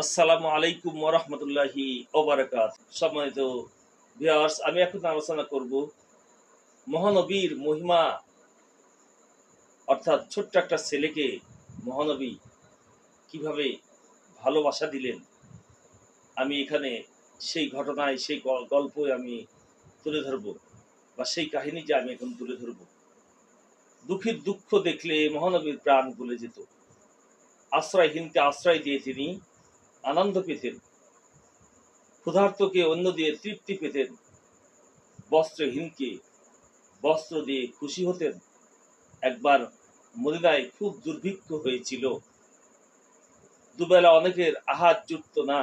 আসসালামু আলাইকুম ওরহমতুল্লাহি ওবরাকাত সম্মানিত ভিউয়ার্স আমি এখন আলোচনা করব মহানবীর মহিমা, অর্থাৎ ছোট্ট একটা ছেলেকে মহানবী কীভাবে ভালোবাসা দিলেন, আমি এখানে সেই ঘটনায়, সেই গল্প আমি তুলে ধরব বা সেই কাহিনীটা আমি এখন তুলে ধরব। দুঃখের দুঃখ দেখলে মহানবীর প্রাণ ভুলে যেত। আশ্রয়হীনকে আশ্রয় দিয়ে তিনি আনন্দ পেতেন ক্ষুধার্তকে অন্য দিয়ে তৃপ্তি পেতেন। বস্ত্রহীনকে বস্ত্র দিয়ে খুশি হতেন। একবার মদিনায় খুব দুর্ভিক্ষ হয়েছিল। দুবেলা অনেকের আহার জুটত না।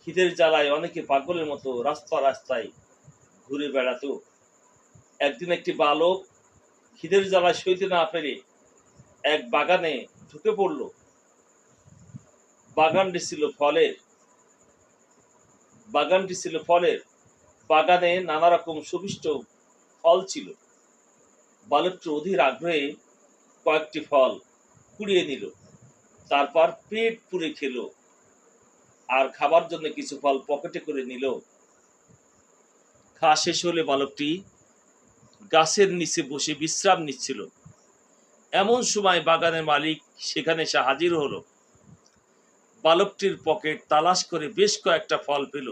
খিদের জ্বালায় অনেকে পাগলের মতো রাস্তা রাস্তায় ঘুরে বেড়াতো। একদিন একটি বালক খিদের জ্বালায় সইতে না পেরে এক বাগানে ঢুকে পড়ল। বাগানটি ছিল ফলের। বাগানটি ছিল ফলের। বাগানে নানা রকম সুবিষ্ট ফল ছিল। বালকটি অধীর আগ্রহে কয়েকটি ফল কুড়িয়ে নিল। তারপর পেট পুড়ে খেলো আর খাবার জন্য কিছু ফল পকেটে করে নিল। খাওয়া শেষ হলে বালকটি গাছের নিচে বসে বিশ্রাম নিচ্ছিল। এমন সময় বাগানের মালিক সেখানে এসে হাজির হলো। বালকটির পকেট তালাশ করে বেশ কয়েকটা ফল পেল।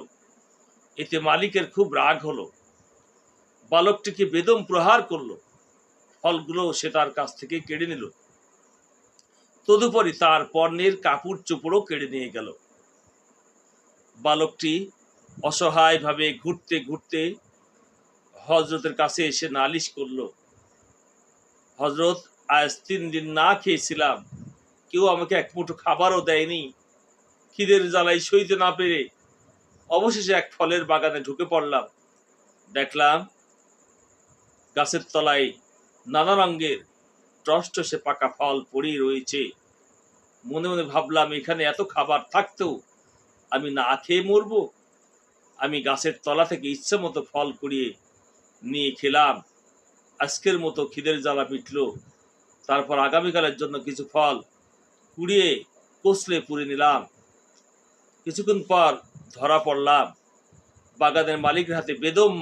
এতে মালিকের খুব রাগ হলো। বালকটিকে বেদম প্রহার করল। ফলগুলো সে তার কাছ থেকে কেড়ে নিল। তদুপরি তার পণ্যের কাপড় চোপড়ও কেড়ে নিয়ে গেল। বালকটি অসহায়ভাবে ঘুরতে ঘুরতে হজরতের কাছে এসে নালিশ করল হজরত আজ তিন দিন না খেয়েছিলাম। কেউ আমাকে এক মুঠো খাবারও দেয়নি। খিদের জ্বালায় সইতে না পেরে অবশেষে এক ফলের বাগানে ঢুকে পড়লাম। দেখলাম গাছের তলায় নানা রঙের টসটসে পাকা ফল পড়েই রয়েছে। মনে মনে ভাবলাম, এখানে এত খাবার থাকতেও আমি না খেয়ে মরবো। আমি গাছের তলা থেকে ইচ্ছে মতো ফল কুড়িয়ে নিয়ে খেলাম। আজকের মতো খিদের জ্বালা মিটলো। তারপর আগামীকালের জন্য কিছু ফল কুড়িয়ে কষলে পুড়ে নিলাম। কিছুক্ষণ পর ধরা পড়লাম। বাগানের মালিকের হাতে বেদম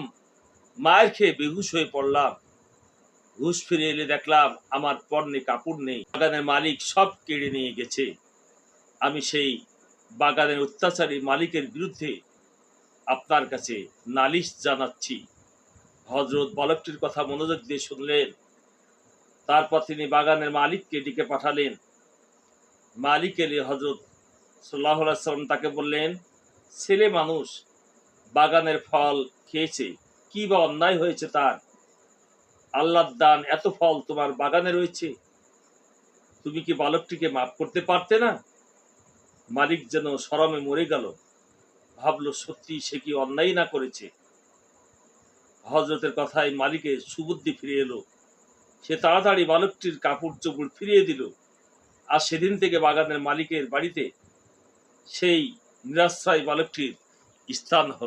মায়ের খেয়ে বেহুশ হয়ে পড়লাম। হুশ ফিরে এলে দেখলাম আমার পণ্যে কাপড় নেই। বাগানের মালিক সব কেড়ে নিয়ে গেছে। আমি সেই বাগানের অত্যাচারী মালিকের বিরুদ্ধে আপনার কাছে নালিশ জানাচ্ছি। হজরত বালকটির কথা মনোযোগ দিয়ে শুনলেন। তারপর তিনি বাগানের মালিককে ডেকে পাঠালেন। মালিক এলে হজরত সাল্লাহ সাল্লাম তাকে বললেন, ছেলে মানুষ বাগানের ফল খেয়েছে, কি বা অন্যায় হয়েছে তার? আল্লাহর দান এত ফল তোমার বাগানে রয়েছে। তুমি কি বালকটিকে মাফ করতে পারতে না? মালিক যেন শরমে মরে গেল। ভাবলো, সত্যি সে কি অন্যায় না করেছে? হজরতের কথায় মালিকের সুবুদ্ধি ফিরে এলো। সে তাড়াতাড়ি বালকটির কাপড় চোপড় ফিরিয়ে দিল। আর সেদিন থেকে বাগানের মালিকের বাড়িতে সেই নিরাশ্রয় বালকটির স্থান হল।